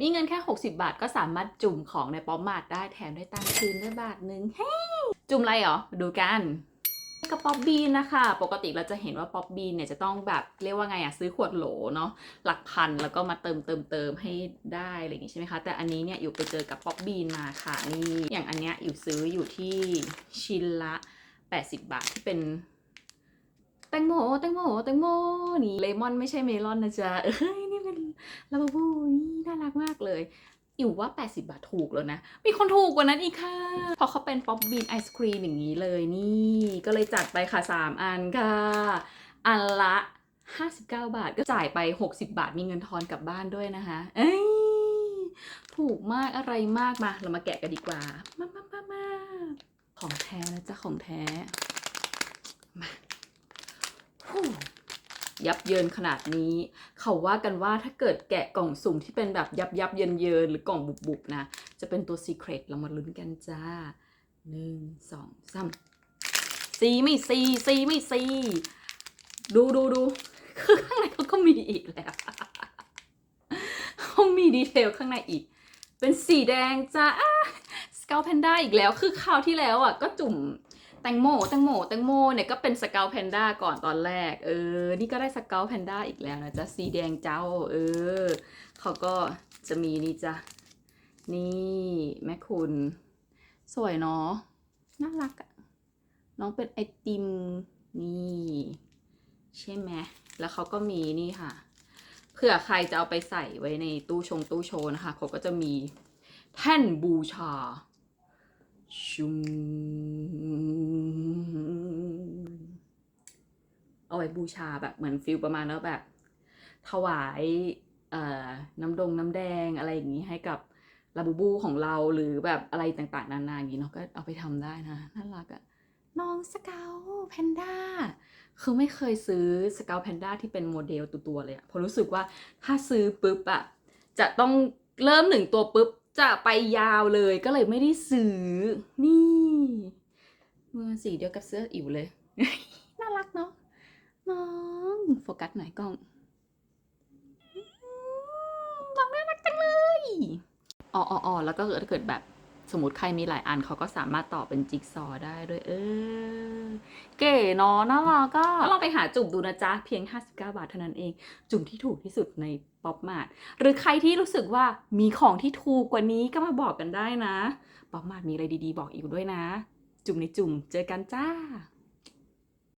มีเงินแค่ 60 บาทก็สามารถจุ่มของในป๊อปมาร์ทได้แถมได้ตังค์คืนด้วยบาทหนึ่งเฮ้ยจุ่มอะไรเหรอมาดูกันกระป๊อปบีนนะคะ ปกติเราจะเห็นว่าป๊อปบีนเนี่ยจะต้องแบบเรียกว่าไงอะซื้อขวดโหลเนาะหลักพันแล้วก็มาเติมเติมเติมให้ได้อะไรอย่างงี้ใช่ไหมคะ แต่อันนี้เนี่ยอยู่ไปเจอกับป๊อปบีนมาค่ะนี่อย่างอันเนี้ยอยู่ซื้ออยู่ที่ชิ้นละ 80 บาทที่เป็นแตงโมแตงโมแตงโมนี่เลมอนไม่ใช่เมลอนนะจ๊ะเอ้ย เป็นลาบูบูนี่น่ารักมากเลยอยู่ว่า 80 บาทถูกแล้วนะ มีคนถูกกว่านั้นอีกค่ะเพราะเขาเป็นป๊อปบีนไอศครีมอย่างนี้เลยนี่ ก็เลยจัดไปค่ะ 3 อันค่ะ อันละ 59 บาทก็จ่ายไป 60 บาทมีเงินทอนกลับบ้านด้วยนะคะ เอ้ย ถูกมากอะไรมากมา เรามาแกะกันดีกว่า มามามามาของแท้นะจ๊ะของแท้ มา ยับเยินขนาดนี้ เขาว่ากันว่าถ้าเกิดแกะกล่องสุ่มที่เป็นแบบยับยับเยินเยินหรือกล่องบุบบุบนะ จะเป็นตัวซีเครตเรามาลุ้นกันจ้าหนึ่งสองสามซีไม่ซีซีไม่ซีดูดูดูคือข้างในเขาก็มีอีกแล้วเขามีดีเทลข้างในอีก เป็นสีแดงจ้าสเกาวแพนด้าอีกแล้ว คือคราวที่แล้วอะก็จุ่ม แตงโมแตงโมแตงโมเนี่ยก็เป็นสเกาวแพนด้าก่อนตอนแรก เออ นี่ก็ได้สเกาวแพนด้าอีกแล้วนะจ๊ะ สีแดงเจ้า เออ เขาก็จะมีนี่จ้ะ นี่แม่คุณ สวยเนาะ น่ารักอะน้องเป็นไอติม นี่ ใช่ไหม แล้วเขาก็มีนี่ค่ะ เผื่อใครจะเอาไปใส่ไว้ในตู้ชงตู้โชว์นะคะ เขาก็จะมีแท่นบูชา ชุมเอาไว้บูชาแบบเหมือนฟิลประมาณแล้วแบบ ถวายเอ่อน้ำดงน้ำแดงอะไรอย่างนี้ให้กับลาบูบูของเราหรือแบบอะไรต่างๆ นานาอย่างนี้เนาะก็เอาไปทำได้นะน่ารักอะน้องสเกลแพนด้าคือไม่เคยซื้อสเกลแพนด้าที่เป็นโมเดลตัวๆเลยอะเพราะรู้สึกว่าถ้าซื้อปุ๊บอะจะต้องเริ่มหนึ่งตัวปุ๊บ จะไปยาวเลยก็เลยไม่ได้ซื้อ นี่มันสีเดียวกับเสื้ออิ๋วเลย น่ารักเนาะน้องโฟกัสหน่อยกล้องน้องน่ารักจังเลยอ๋ออ๋ออ๋อแล้วก็เกิดถ้าเกิดแบบสมมติใครมีหลายอันเขาก็สามารถต่อเป็นจิ๊กซอว์ได้ด้วยเออ เก๋เนาะน่ารักก็ลองไปหาจุ่มดูนะจ๊ะ เพียง 59 บาทเท่านั้นเอง จุ่มที่ถูกที่สุดในป๊อปมาร์ทหรือใครที่รู้สึกว่ามีของที่ถูกกว่านี้ก็มาบอกกันได้นะป๊อปมาร์ทมีอะไรดีๆ บอกอีกด้วยนะ จุ่มในจุ่มเจอกันจ้า